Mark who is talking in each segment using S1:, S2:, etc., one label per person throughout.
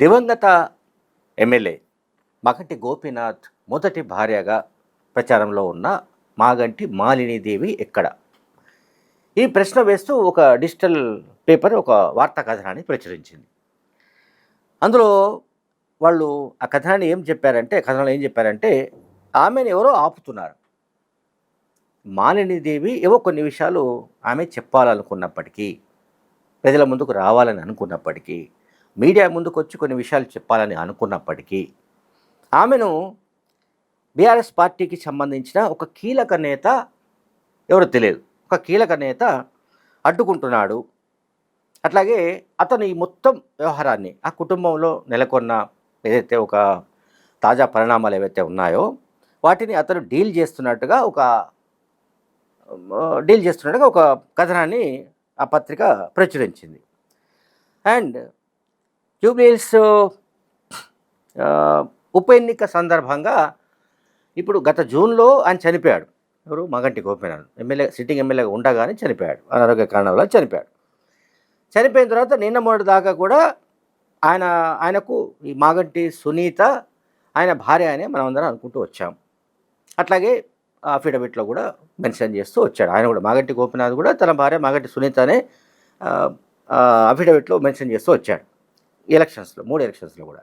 S1: దివంగత ఎమ్మెల్యే మగంటి గోపీనాథ్ మొదటి భార్యగా ప్రచారంలో ఉన్న మాగంటి మాలినీదేవి ఎక్కడ? ఈ ప్రశ్న వేస్తూ ఒక డిజిటల్ పేపర్ ఒక వార్తా కథనాన్ని ప్రచురించింది. అందులో వాళ్ళు ఆ కథనాన్ని ఏం చెప్పారంటే కథనంలో ఏం చెప్పారంటే ఆమెను ఎవరో ఆపుతున్నారు. మాలినీదేవి ఏవో కొన్ని విషయాలు ఆమె చెప్పాలనుకున్నప్పటికీ ప్రజల ముందుకు రావాలని అనుకున్నప్పటికీ మీడియా ముందుకు వచ్చి కొన్ని విషయాలు చెప్పాలని అనుకున్నప్పటికీ ఆమెను బీఆర్ఎస్ పార్టీకి సంబంధించిన ఒక కీలక నేత ఎవరో తెలియదు. ఒక కీలక నేత అడ్డుకుంటున్నాడు. అట్లాగే అతను ఈ మొత్తం వ్యవహారాన్ని ఆ కుటుంబంలో నెలకొన్న ఏదైతే ఒక తాజా పరిణామాలు ఏవైతే ఉన్నాయో వాటిని అతను డీల్ చేస్తున్నట్టుగా ఒక డీల్ చేస్తున్నట్టుగా ఒక కథనాన్ని ఆ పత్రిక ప్రచురించింది. అండ్ జూబ్లీహిల్స్ ఉప ఎన్నిక సందర్భంగా ఇప్పుడు గత జూన్లో ఆయన చనిపోయాడు. ఎవరు? మగంటి గోపీనాథ్. ఎమ్మెల్యే సిట్టింగ్ ఎమ్మెల్యేగా ఉండగానే చనిపోయాడు. అనారోగ్య కారణాల వల్ల చనిపోయాడు. చనిపోయిన తర్వాత నిన్న మొన్నటి దాకా కూడా ఆయన ఆయనకు ఈ మాగంటి సునీత ఆయన భార్య అనే మనం అందరం అనుకుంటూ వచ్చాం. అట్లాగే అఫిడవిట్లో కూడా మెన్షన్ చేస్తూ వచ్చాడు. ఆయన కూడా మాగంటి గోపినాథ్ కూడా తన భార్య మాగంటి సునీత అనే అఫిడవిట్లో మెన్షన్ చేస్తూ వచ్చాడు. ఎలక్షన్స్లో మూడు ఎలక్షన్స్లో కూడా.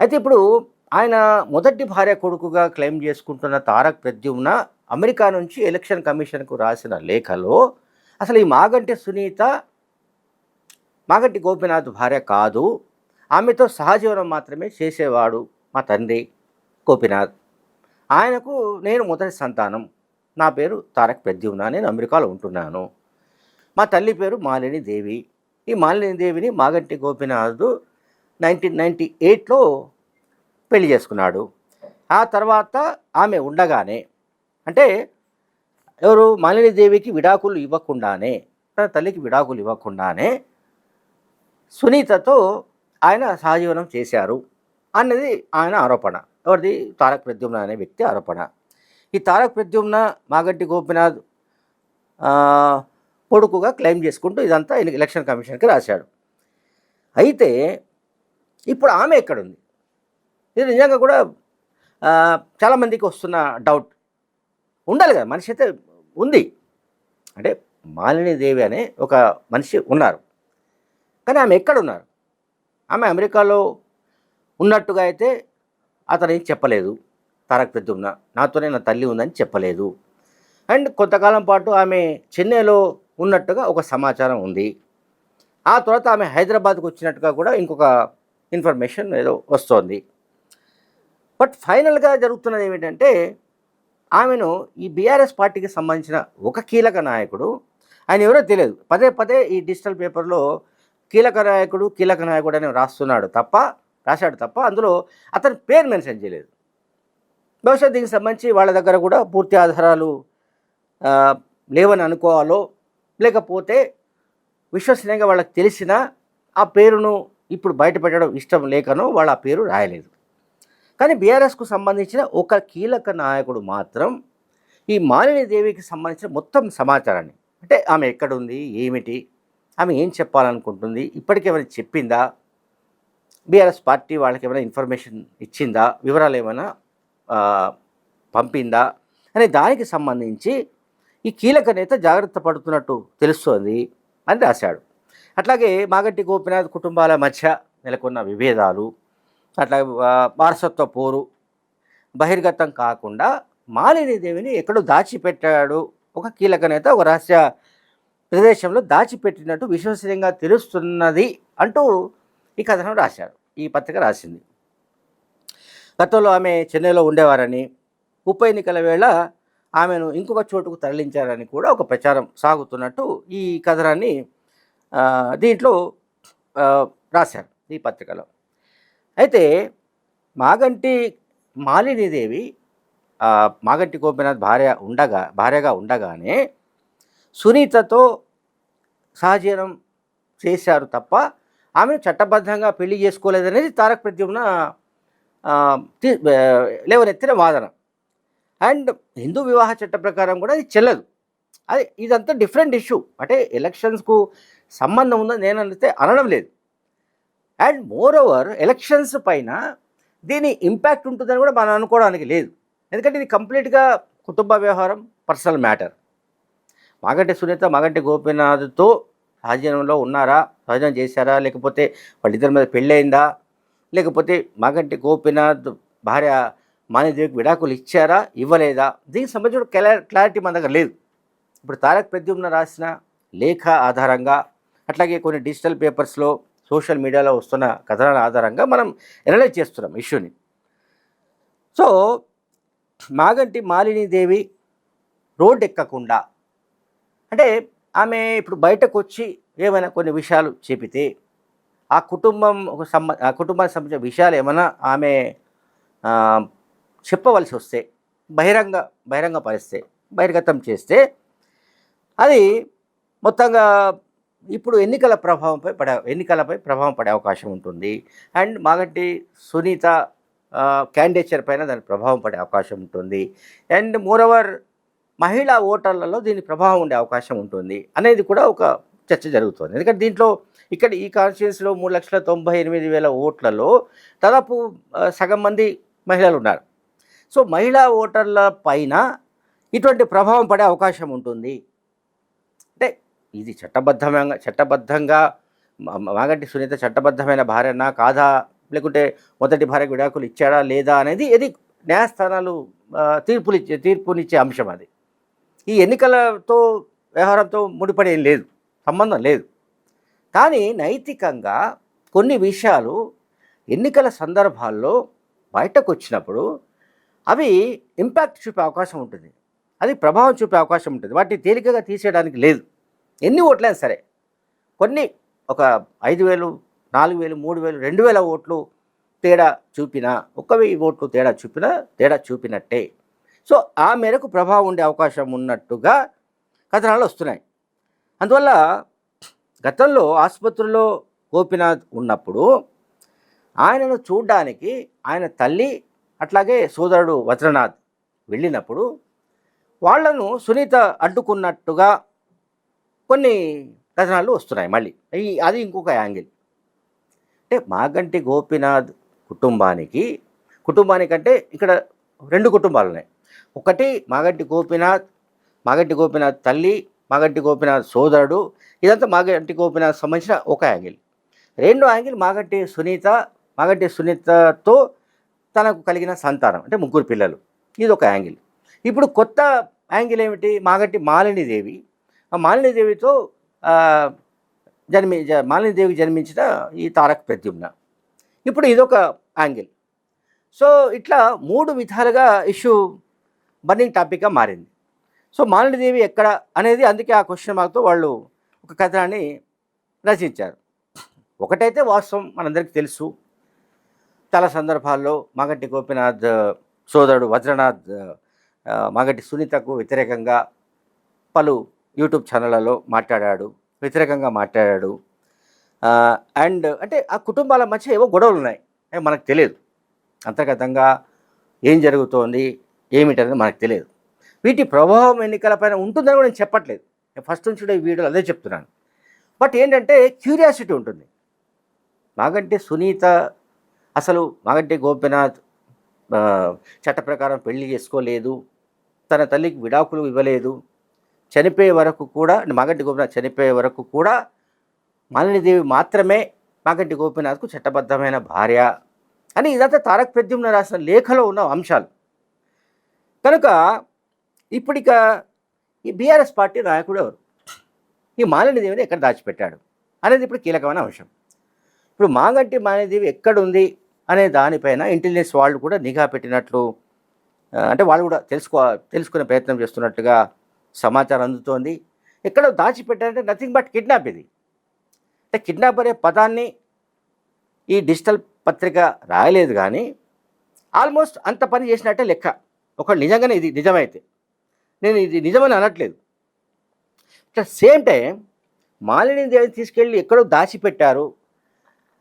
S1: అయితే ఇప్పుడు ఆయన మొదటి భార్య కొడుకుగా క్లెయిమ్ చేసుకుంటున్న తారక్ ప్రద్యుమ్న అమెరికా నుంచి ఎలక్షన్ కమిషన్కు రాసిన లేఖలో అసలు ఈ మాగంటి సునీత మాగంటి గోపినాథ్ భార్య కాదు ఆమెతో సహజీవనం మాత్రమే చేసేవాడు మా తండ్రి గోపినాథ్. ఆయనకు నేను మొదటి సంతానం. నా పేరు తారక్ ప్రద్యుమ్న. నేను అమెరికాలో ఉంటున్నాను. మా తల్లి పేరు మాలిని దేవి. ఈ మాలిని దేవిని మాగంటి గోపినాథ్ నైన్టీన్ నైంటీ ఎయిట్లో పెళ్ళి చేసుకున్నాడు. ఆ తర్వాత ఆమె ఉండగానే అంటే ఎవరు మాలిని దేవికి విడాకులు ఇవ్వకుండానే తన తల్లికి విడాకులు ఇవ్వకుండానే సునీతతో ఆయన సహజీవనం చేశారు అన్నది ఆయన ఆరోపణ. ఎవరిది? తారక్ ప్రద్యుమ్న అనే వ్యక్తి ఆరోపణ. ఈ తారక్ ప్రద్యుమ్న మాగంటి గోపినాథ్ పొడుకుగా కొడుకుగా క్లెయిమ్ చేసుకుంటూ ఇదంతా ఎలక్షన్ కమిషన్కి రాశాడు. అయితే ఇప్పుడు ఆమె ఎక్కడుంది? ఇది నిజంగా కూడా చాలామందికి వస్తున్న డౌట్. ఉండాలి కదా మనిషి అయితే ఉంది. అంటే మాలినీదేవి అనే ఒక మనిషి ఉన్నారు. కానీ ఆమె ఎక్కడున్నారు? ఆమె అమెరికాలో ఉన్నట్టుగా అయితే అతను ఏం చెప్పలేదు. తారక్ ఉన్న నాతోనే నా తల్లి ఉందని చెప్పలేదు. అండ్ కొంతకాలం పాటు ఆమె చెన్నైలో ఉన్నట్టుగా ఒక సమాచారం ఉంది. ఆ తర్వాత ఆమె హైదరాబాద్కు వచ్చినట్టుగా కూడా ఇంకొక ఇన్ఫర్మేషన్ ఏదో వస్తోంది. బట్ ఫైనల్గా జరుగుతున్నది ఏమిటంటే ఆమెను ఈ బీఆర్ఎస్ పార్టీకి సంబంధించిన ఒక కీలక నాయకుడు ఆయన ఎవరో తెలియదు. పదే పదే ఈ డిజిటల్ పేపర్లో కీలక నాయకుడు కీలక నాయకుడు అని రాస్తున్నాడు తప్ప రాశాడు తప్ప అందులో అతని పేరు మెన్షన్ చేయలేదు. బహుశా దీనికి సంబంధించి వాళ్ళ దగ్గర కూడా పూర్తి ఆధారాలు లేవని అనుకోవాలో లేకపోతే విశ్వసనీయంగా వాళ్ళకి తెలిసిన ఆ పేరును ఇప్పుడు బయటపెట్టడం ఇష్టం లేకనో వాళ్ళ ఆ పేరు రాయలేదు. కానీ బీఆర్ఎస్కు సంబంధించిన ఒక కీలక నాయకుడు మాత్రం ఈ మాలిని దేవికి సంబంధించిన మొత్తం సమాచారాన్ని అంటే ఆమె ఎక్కడుంది ఏమిటి ఆమె ఏం చెప్పాలనుకుంటుంది ఇప్పటికేమైనా చెప్పిందా బీఆర్ఎస్ పార్టీ వాళ్ళకి ఏమైనా ఇన్ఫర్మేషన్ ఇచ్చిందా వివరాలు ఏమైనా పంపిందా అనే దానికి సంబంధించి ఈ కీలక నేత జాగ్రత్త పడుతున్నట్టు తెలుస్తోంది అని రాశాడు. అట్లాగే మాగంటి గోపినాథ్ కుటుంబాల మధ్య నెలకొన్న విభేదాలు అట్లాగే వారసత్వ పోరు బహిర్గతం కాకుండా మాలినీదేవిని ఎక్కడో దాచిపెట్టాడు. ఒక కీలక నేత ఒక రహస్య ప్రదేశంలో దాచిపెట్టినట్టు విశ్వసనీయంగా తెలుస్తున్నది అంటూ ఈ కథనం రాశాడు ఈ పత్రిక రాసింది. గతంలో ఆమె చెన్నైలో ఉండేవారని ఉప ఎన్నికల వేళ ఆమెను ఇంకొక చోటుకు తరలించారని కూడా ఒక ప్రచారం సాగుతున్నట్టు ఈ కథనాన్ని దీంట్లో రాశారు ఈ పత్రికలో. అయితే మాగంటి మాలినీదేవి మాగంటి గోపినాథ్ భార్య ఉండగా భార్యగా ఉండగానే సునీతతో సహజీవనం చేశారు తప్ప ఆమెను చట్టబద్ధంగా పెళ్ళి చేసుకోలేదనేది తారక ప్రద్యుమ్న లేవనెత్తిన వాదన. అండ్ హిందూ వివాహ చట్ట ప్రకారం కూడా ఇది చెల్లదు. అది ఇదంతా డిఫరెంట్ ఇష్యూ. అంటే ఎలక్షన్స్కు సంబంధం ఉందని నేను అయితే అనడం లేదు. అండ్ మోర్ ఓవర్ ఎలక్షన్స్ పైన దీని ఇంపాక్ట్ ఉంటుందని కూడా మనం అనుకోవడానికి లేదు. ఎందుకంటే ఇది కంప్లీట్గా కుటుంబ వ్యవహారం పర్సనల్ మ్యాటర్. మాగంటి సునీత మాగంటి గోపీనాథ్తో సహజనంలో ఉన్నారా? సహజనం చేశారా? లేకపోతే వాళ్ళిద్దరి మీద పెళ్ళయిందా? లేకపోతే మాగంటి గోపీనాథ్ భార్య మానేదేవికి విడాకులు ఇచ్చారా ఇవ్వలేదా? దీనికి సంబంధించిన క్లారిటీ మన దగ్గర లేదు. ఇప్పుడు తారక్ ప్రద్యుమ్న రాసిన లేఖ ఆధారంగా అట్లాగే కొన్ని డిజిటల్ పేపర్స్లో సోషల్ మీడియాలో వస్తున్న కథనాల ఆధారంగా మనం ఎనలైజ్ చేస్తున్నాం ఇష్యూని. సో మాగంటి మాలినీదేవి రోడ్ ఎక్కకుండా అంటే ఆమె ఇప్పుడు బయటకు వచ్చి ఏమైనా కొన్ని విషయాలు చెబితే ఆ కుటుంబం ఒక సంబ ఆ కుటుంబానికి సంబంధించిన విషయాలు ఏమైనా ఆమె చెప్పవలసి వస్తే బహిరంగ బహిరంగ పరిస్తే బహిర్గతం చేస్తే అది మొత్తంగా ఇప్పుడు ఎన్నికల ప్రభావంపై పడే ఎన్నికలపై ప్రభావం పడే అవకాశం ఉంటుంది. అండ్ మాగంటి సునీత క్యాండిడేచర్ పైన దాని ప్రభావం పడే అవకాశం ఉంటుంది. అండ్ మోరవర్ మహిళా ఓటర్లలో దీని ప్రభావం ఉండే అవకాశం ఉంటుంది అనేది కూడా ఒక చర్చ జరుగుతుంది. ఎందుకంటే దీంట్లో ఇక్కడ ఈ కాన్స్టిట్యున్సీలో మూడు లక్షల తొంభై ఎనిమిది వేల ఓట్లలో దాదాపు సగం మంది మహిళలు ఉన్నారు. సో మహిళా ఓటర్ల పైన ఇటువంటి ప్రభావం పడే అవకాశం ఉంటుంది. అంటే ఇది చట్టబద్ధంగా చట్టబద్ధంగా మాగంటి సునీత చట్టబద్ధమైన భార్యనా కాదా? లేకుంటే మొదటి భార్య విడాకులు ఇచ్చాడా లేదా అనేది ఇది న్యాయస్థానాలు తీర్పులు ఇచ్చే తీర్పునిచ్చే అంశం అది. ఈ ఎన్నికలతో వ్యవహారంతో ముడిపడి లేదు. సంబంధం లేదు. కానీ నైతికంగా కొన్ని విషయాలు ఎన్నికల సందర్భాల్లో బయటకు వచ్చినప్పుడు అవి ఇంపాక్ట్ చూపే అవకాశం ఉంటుంది. అది ప్రభావం చూపే అవకాశం ఉంటుంది. వాటిని తేలికగా తీసేయడానికి లేదు. ఎన్ని ఓట్లైనా సరే. కొన్ని ఒక ఐదు వేలు నాలుగు వేలు మూడు వేలు రెండు వేల ఓట్లు తేడా చూపినా ఒక్క వెయ్యి ఓట్లు తేడా చూపినా తేడా చూపినట్టే. సో ఆ మేరకు ప్రభావం ఉండే అవకాశం ఉన్నట్టుగా కథనాలు వస్తున్నాయి. అందువల్ల గతంలో ఆసుపత్రిలో గోపినాథ్ ఉన్నప్పుడు ఆయనను చూడ్డానికి ఆయన తల్లి అట్లాగే సోదరుడు వజ్రనాథ్ వెళ్ళినప్పుడు వాళ్ళను సునీత అడ్డుకున్నట్టుగా కొన్ని కథనాలు వస్తున్నాయి మళ్ళీ. అది ఇంకొక యాంగిల్. అంటే మాగంటి గోపినాథ్ కుటుంబానికి కుటుంబానికంటే ఇక్కడ రెండు కుటుంబాలు ఉన్నాయి. ఒకటి మాగంటి గోపినాథ్ మాగంటి గోపినాథ్ తల్లి మాగంటి గోపినాథ్ సోదరుడు ఇదంతా మాగంటి గోపినాథ్ సంబంధించిన ఒక యాంగిల్. రెండో యాంగిల్ మాగంటి సునీత మాగంటి సునీతతో తనకు కలిగిన సంతానం అంటే ముగ్గురు పిల్లలు. ఇది ఒక యాంగిల్. ఇప్పుడు కొత్త యాంగిల్ ఏమిటి? మాగంటి మాలినీదేవి. ఆ మాలినీదేవితో జన్మి జ- జన్మించిన ఈ తారక్ ప్రద్యుమ్న. ఇప్పుడు ఇదొక యాంగిల్. సో ఇట్లా మూడు విధాలుగా ఇష్యూ బర్నింగ్ టాపిక్గా మారింది. సో మాలినీదేవి ఎక్కడ అనేది అందుకే ఆ క్వశ్చన్ మార్క్తో వాళ్ళు ఒక కథనాన్ని రచించారు. ఒకటైతే వాస్తవం మనందరికీ తెలుసు. చాలా సందర్భాల్లో మాగంటి గోపినాథ్ సోదరుడు వజ్రనాథ్ ఆ, మాగంటి సునీతకు వ్యతిరేకంగా పలు యూట్యూబ్ ఛానళ్ళలో మాట్లాడాడు వ్యతిరేకంగా మాట్లాడాడు. అండ్ అంటే ఆ కుటుంబాల మధ్య ఏవో గొడవలు ఉన్నాయి అవి మనకు తెలియదు. అంతర్గతంగా ఏం జరుగుతోంది ఏమిటనేది మనకు తెలియదు. వీటి ప్రభావం ఎన్నికలపైన ఉంటుందని కూడా నేను చెప్పట్లేదు. నేను ఫస్ట్ నుంచి కూడా ఈ వీడియోలో అదే చెప్తున్నాను. బట్ ఏంటంటే క్యూరియాసిటీ ఉంటుంది. నాకంటే సునీత అసలు మాగంటి గోపినాథ్ చట్ట ప్రకారం పెళ్ళి చేసుకోలేదు తన తల్లికి విడాకులు ఇవ్వలేదు చనిపోయే వరకు కూడా మాగంటి గోపినాథ్ చనిపోయే వరకు కూడా మాలినీదేవి మాత్రమే మాగంటి గోపినాథ్కు చట్టబద్ధమైన భార్య అని ఇదంతా తారక్ ప్రద్యుమ్న రాసిన లేఖలో ఉన్న అంశాలు. కనుక ఇప్పటిక ఈ బీఆర్ఎస్ పార్టీ నాయకుడు ఎవరు? ఈ మాలినీదేవిని ఎక్కడ దాచిపెట్టాడు? అనేది ఇప్పుడు కీలకమైన అంశం. ఇప్పుడు మాగంటి మాలినీదేవి ఎక్కడుంది? అనే దానిపైన ఇంటెలిజెన్స్ వాళ్ళు కూడా నిఘా పెట్టినట్లు అంటే వాళ్ళు కూడా తెలుసుకో తెలుసుకునే ప్రయత్నం చేస్తున్నట్టుగా సమాచారం అందుతోంది. ఎక్కడో దాచిపెట్టారంటే నథింగ్ బట్ కిడ్నాప్ ఇది. అంటే కిడ్నాప్ అనే పదాన్ని ఈ డిజిటల్ పత్రిక రాయలేదు కానీ ఆల్మోస్ట్ అంత పని చేసినట్టే లెక్క. ఒక నిజంగానే ఇది నిజమైతే. నేను ఇది నిజమని అనట్లేదు. ఇట్లా సేమ్ టైం మాలిని దేవిని తీసుకెళ్ళి ఎక్కడో దాచిపెట్టారు.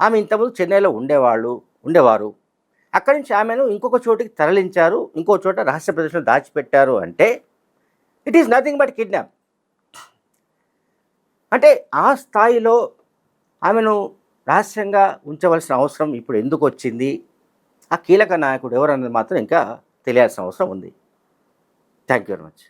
S1: ఆమె ఇంతకుముందు చెన్నైలో ఉండేవాళ్ళు. ఉండేవారు. అక్కడి నుంచి ఆమెను ఇంకొక చోటికి తరలించారు. ఇంకో చోట రహస్య ప్రదేశంలో దాచిపెట్టారు అంటే it is nothing but kidnap అంటే ఆ స్థాయిలో ఆమెను రహస్యంగా ఉంచవలసిన అవసరం ఇప్పుడు ఎందుకు వచ్చింది? ఆ కీలక నాయకుడు ఎవరన్నది మాత్రం ఇంకా తెలియాల్సిన అవసరం ఉంది. Thank you very much